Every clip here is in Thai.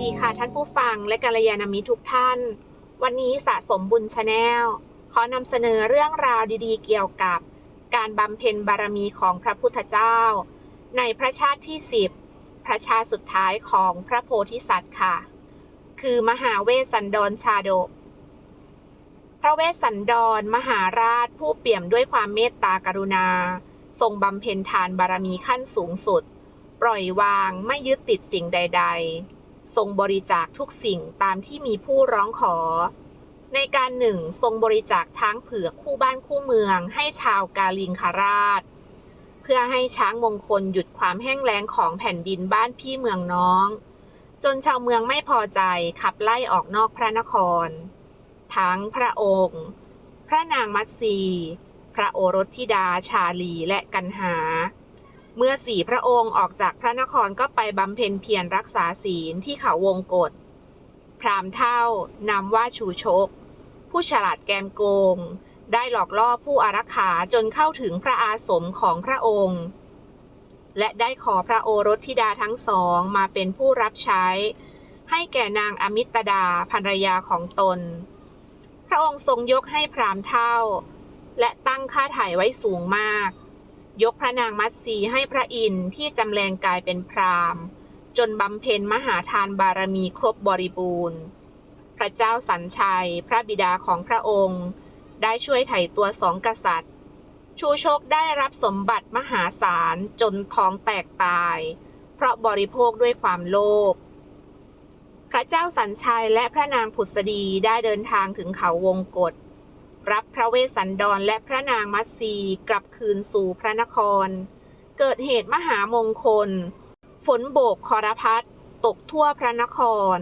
ดีค่ะท่านผู้ฟังและกัลยาณมิตรทุกท่าน วันนี้สะสมบุญชาแนลขอนำเสนอเรื่องราวดีๆ เกี่ยวกับ การบำเพ็ญบารมีของพระพุทธเจ้า ในพระชาติที่สิบพระชาติสุดท้ายของพระโพธิสัตว์ค่ะ คือมหาเวสสันดรชาดก พระเวสสันดรมหาราชผู้เปี่ยมด้วยความเมตตากรุณา ทรงบำเพ็ญทานบารมีขั้นสูงสุด ปล่อยวางไม่ยึดติดสิ่งใด ๆ ทรงบริจาคทุกสิ่งตามที่มีผู้ร้องขอ ในการหนึ่งทรงบริจาคช้างเผือกคู่บ้านคู่เมือง ให้ชาวกาลิงคาราช เพื่อให้ช้างมงคลหยุดความแห้งแล้งของแผ่นดินบ้านพี่เมืองน้อง จนชาวเมืองไม่พอใจขับไล่ออกนอกพระนคร ทั้งพระองค์ พระนางมัตสีพระโอรสธิดาชาลีและกันหา เมื่อสี่พระองค์ออกจากพระนครก็ไปบำเพ็ญเพียรรักษาศีลที่เขาวงกฏพรามเท่านำว่าชูชก ผู้ฉลาดแกมโกง ได้หลอกล่อผู้อารักขาจนเข้าถึงพระอาสมของพระองค์ และได้ขอพระโอรสธิดาทั้งสองมาเป็นผู้รับใช้ ให้แก่นางอมิตดาภรรยาของตน พระองค์ทรงยกให้พรามเท่า และตั้งค่าถ่ายไว้สูงมาก ยกพระนางมัตสีให้พระอินทร์ที่จำแรงกายเป็นพราหมณ์จนบำเพ็ญมหาทานบารมีครบบริบูรณ์ พระเจ้าสัญชัย พระบิดาของพระองค์ ได้ช่วยไถ่ตัวสองกษัตริย์ ชูโชกได้รับสมบัติมหาศาลจนท้องแตกตาย เพราะบริโภคด้วยความโลภ พระเจ้าสัญชัยและพระนางผุษดีได้เดินทางถึงเขาวงกฏ รับพระเวสสันดรและพระนางมัตสีกลับคืนสู่พระนคร เกิดเหตุมหามงคล ฝนโบกคอรพัดตกทั่วพระนคร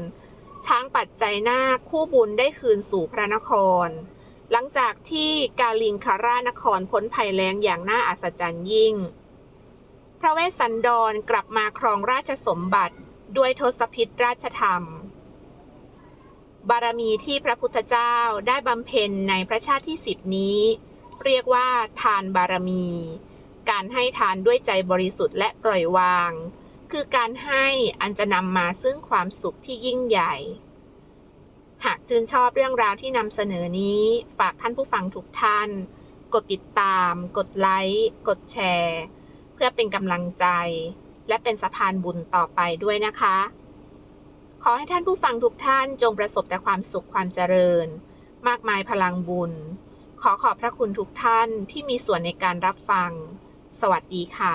ช้างปัจจัยนาคคู่บุญได้คืนสู่พระนคร หลังจากที่กาลิงคารานครพ้นภัยแล้งอย่างน่าอัศจรรย์ยิ่ง พระเวสสันดรกลับมาครองราชสมบัติด้วยทศพิธราชธรรม บารมีที่พระพุทธเจ้าได้บำเพ็ญในพระชาติที่สิบนี้ เรียกว่า ทานบารมี การให้ทานด้วยใจบริสุทธิ์และปล่อยวาง คือการให้อันจะนำมาซึ่งความสุขที่ยิ่งใหญ่ หากชื่นชอบเรื่องราวที่นำเสนอนี้ ฝากท่านผู้ฟังทุกท่าน กดติดตาม กดไลค์ กดแชร์ เพื่อเป็นกำลังใจ และเป็นสะพานบุญต่อไปด้วยนะคะ ขอให้ท่านผู้ฟังทุกท่านจงประสบแต่ความสุขความเจริญ มากมายพลังบุญ ขอขอบพระคุณทุกท่านที่มีส่วนในการรับฟัง สวัสดีค่ะ